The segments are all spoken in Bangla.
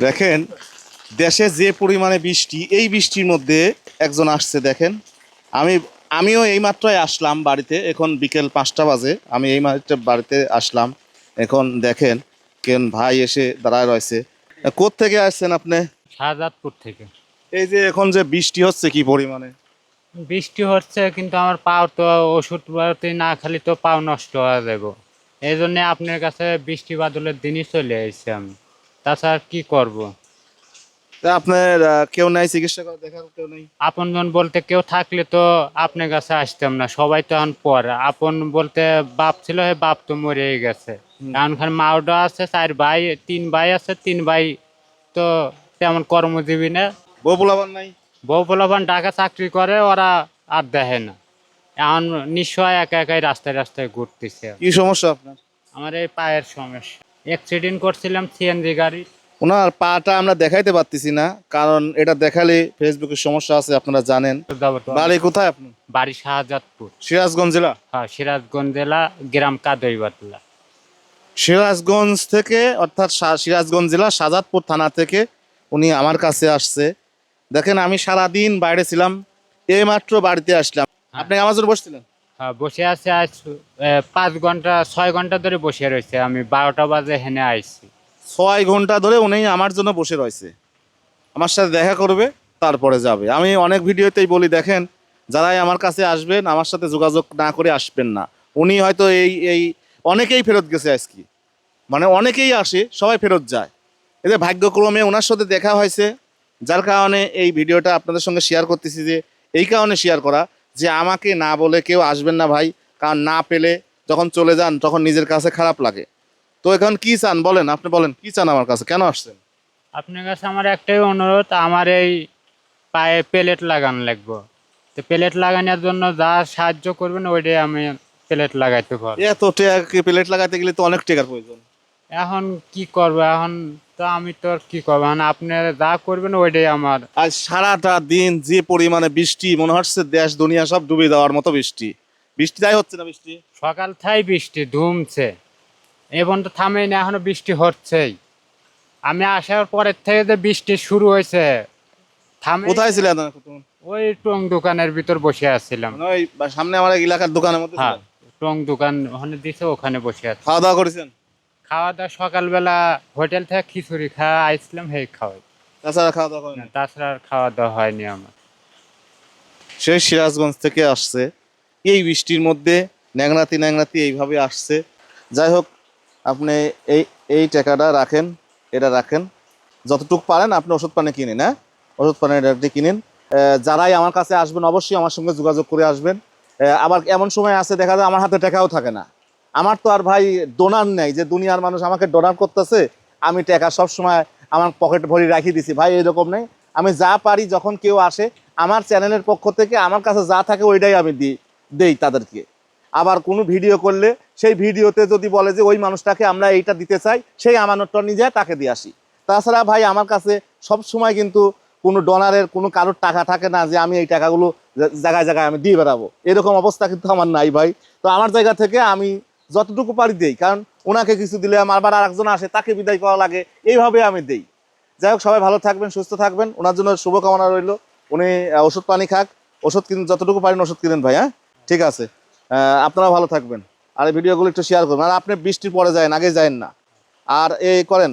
দেখেন দেশে যে পরিমাণে বৃষ্টি এই বৃষ্টির মধ্যে একজন আসছে দেখেন। আমি আমিও এই মাত্রই আসলাম বাড়িতে এখন বিকেল পাঁচটা বাজে আমি এই মাত্র বাড়িতে আসলাম। এখন দেখেন কেন ভাই এসে দাঁড়ায় রয়েছে। থেকে আসছেন আপনি? শাহজাদপুর থেকে। এই যে এখন যে বৃষ্টি হচ্ছে কি পরিমাণে? বৃষ্টি হচ্ছে কিন্তু আমার পাও তো ওষুধ না খালি তো পাও নষ্ট হয়ে যাব। এই জন্য আপনার কাছে বৃষ্টি বাদলের দিনই চলে এসেছি আমি। তাছাড়া কি করব। তা আপনার আহ, কেউ নাই চিকিৎসা করা দেখার কেউ নেই? আপনজন বলতে কেউ থাকলে তো আপনার কাছে আসতাম না সবাই তো এখন পর। আপন বলতে বাপ ছিল হে বাপ তো মরেই গেছে। এখন খান মাওটা আছে চার ভাই তিন ভাই আছে তিন ভাই তো তেমন কর্মজীবী না। বউ পোলাবার নাই? বউ পোলাপান ঢাকা চাকরি করে ওরা আর দেখে না। এখন নিশ্চয় একা একাই রাস্তায় রাস্তায় ঘুরতেছে। কি সমস্যা আপনার? আমার এই পায়ের সমস্যা। অ্যাক্সিডেন্ট করছিলাম সিএনজি গাড়ি ওনার পাটা আমরা দেখাইতে পারতেছি না কারণ এটা দেখালে ফেসবুকের সমস্যা আছে আপনারা জানেন। বাড়ি কোথায় আপনি? বাড়ি শাহজাদপুর। সিরাজগঞ্জ জেলা? হ্যাঁ সিরাজগঞ্জ জেলা গ্রাম কাদইবাতলা সিরাজগঞ্জ থেকে অর্থাৎ সিরাজগঞ্জ জেলা সাজাদপুর থানা থেকে উনি আমার কাছে আসছে। দেখেন আমি সারাদিন বাইরে ছিলাম এইমাত্র বাড়িতে আসলাম। আপনি আমার জন্য বসছিলেন? হ্যাঁ বসে আছে আজ পাঁচ ঘণ্টা, ছয় ঘণ্টা ধরে বসে রয়েছে। আমি বারোটা বাজে হেনে আইছি। ছয় ঘণ্টা ধরে উনি আমার জন্য বসে রয়েছে। আমার সাথে দেখা করবে, তারপরে যাবে। আমি অনেক ভিডিওতেই বলি, দেখেন, যারাই আমার কাছে আসবেন, আমার সাথে যোগাযোগ না করে আসবেন না। উনি হয়তো এই এই, অনেকেই ফেরত গেছে আজকে। মানে অনেকেই আসে, সবাই ফেরত যায়। এতে ভাগ্যক্রমে ওনার সাথে দেখা হয়েছে, যার কারণে এই ভিডিওটা আপনাদের সঙ্গে শেয়ার করতেছি যে, এই কারণে শেয়ার করা। যে আমাকে না বলে কেউ আসবেন না ভাই কারণ না পেলে যখন চলে যান তখন নিজের কাছে খারাপ লাগে। তো এখন কি চান বলেন? আপনি বলেন কি চান আমার কাছে? কেন আসছেন? আপনার কাছে আমার একটাই অনুরোধ আমার এই পায়ে প্লেট লাগানো লাগবো। তো প্লেট লাগানোর জন্য যা সাহায্য করবেন ওইটাই আমি প্লেট লাগাইতে পারব। এত প্লেট লাগাতে গেলে তো অনেক টাকার প্রয়োজন। এখন কি করব? এখন তো আমি তো আর কি করব? এখন আপনারা যা করবেন ওইটাই আমার। আজ সারাটা দিন যে পরিমাণে বৃষ্টি মনে হচ্ছে দেশ দুনিয়া সব ডুবে দেওয়ার মতো বৃষ্টি। বৃষ্টি তাই হচ্ছে না বৃষ্টি? সকাল থাই বৃষ্টি ধুমছে। এবং তো থামেই না এখনও বৃষ্টি হচ্ছেই। আমি আসার পরের থেকে যে বৃষ্টি শুরু হয়েছে থামে কোথায় ছিলেন ওই টং দোকানের ভিতর বসে আছিলাম। মানে ওই সামনে আমার এলাকার দোকানের মধ্যে হ্যাঁ টং দোকান ওখানে দিছে ওখানে বসে আছি। খাওয়া দাওয়া করেছেন? খাওয়া দাওয়া সকালবেলা হোটেল থেকে খিচুড়ি খাওয়া আইসলাম হে খাওয়াই। তাছাড়া খাওয়া দাওয়া করেন না, তাছাড়া আর খাওয়া দাওয়া হয়নি আমার। সে সিরাজগঞ্জ থেকে আসছে। এই বৃষ্টির মধ্যে ন্যাংরাতি ন্যাংরাতি এইভাবে আসছে। যাই হোক আপনি এই এই টাকাটা রাখেন এটা রাখেন। যতটুকু পারেন আপনি ওষুধ পানি কিনেন হ্যাঁ? ওষুধ পানি এটা কিনেন। যারাই আমার কাছে আসবেন অবশ্যই আমার সঙ্গে যোগাযোগ করে আসবেন। আবার এমন সময় আছে দেখা যায় আমার হাতে টাকাও থাকে না। আমার তো আর ভাই ডোনার নেই, যে দুনিয়ার মানুষ আমাকে ডোনার করতেছে, আমি টাকা সব সময় আমার পকেট ভরি রাখি দিছি। ভাই, এরকম নেই। আমি যা পারি, যখন কেউ আসে, আমার চ্যানেলের পক্ষ থেকে আমার কাছে যা থাকে, ওইটাই আমি দিই দেই তাদেরকে। আবার কোনো ভিডিও করলে, সেই ভিডিওতে যদি বলে যে, ওই মানুষটাকে আমরা এইটা দিতে চাই, সেই আমানতটা নিয়ে যায় তাকে দিয়ে আসি। তাছাড়া ভাই, আমার কাছে সব সময় কিন্তু কোনো ডোনারের কোনো কারোর টাকা থাকে না, যে আমি এই টাকাগুলো জায়গায় জায়গায় আমি দিয়ে বেড়াবো। এরকম অবস্থা কিন্তু আমার নাই ভাই। তো আমার জায়গা থেকে আমি যতটুকু পারি দেই, কারণ ওনাকে কিছু দিলে আমার আবার আরেকজন আসে, তাকে বিদায় করা লাগে, এইভাবে আমি দেই। যাই হোক, সবাই ভালো থাকবেন, সুস্থ থাকবেন, ওনার জন্য শুভকামনা রইল। উনি ওষুধ পানি খাক, ওষুধ কিনে যতটুকু পারেন ওষুধ কিনেন ভাই হ্যাঁ? ঠিক আছে। আপনারা ভালো থাকবেন। আর এই ভিডিওগুলো একটু শেয়ার করবেন। আর আপনি বৃষ্টির পরে যায় আগে যায়েন না। আর এই করেন,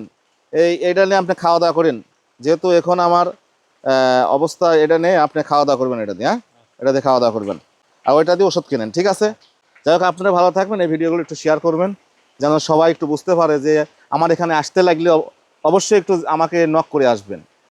এই এটা নিয়ে আপনি খাওয়া দাওয়া করেন। যেহেতু এখন আমার অবস্থা এটা নিয়ে আপনি খাওয়া দাওয়া করবেন এটা দিয়ে হ্যাঁ? এটা দিয়ে খাওয়া দাওয়া করবেন। আর ওইটা দিয়ে ওষুধ কিনেন, ঠিক আছে? যাই হোক, আপনারা ভালো থাকবেন, এই ভিডিওগুলো একটু শেয়ার করবেন, যেন সবাই একটু বুঝতে পারে যে আমার এখানে আসতে লাগলে অবশ্যই একটু আমাকে নক করে আসবেন।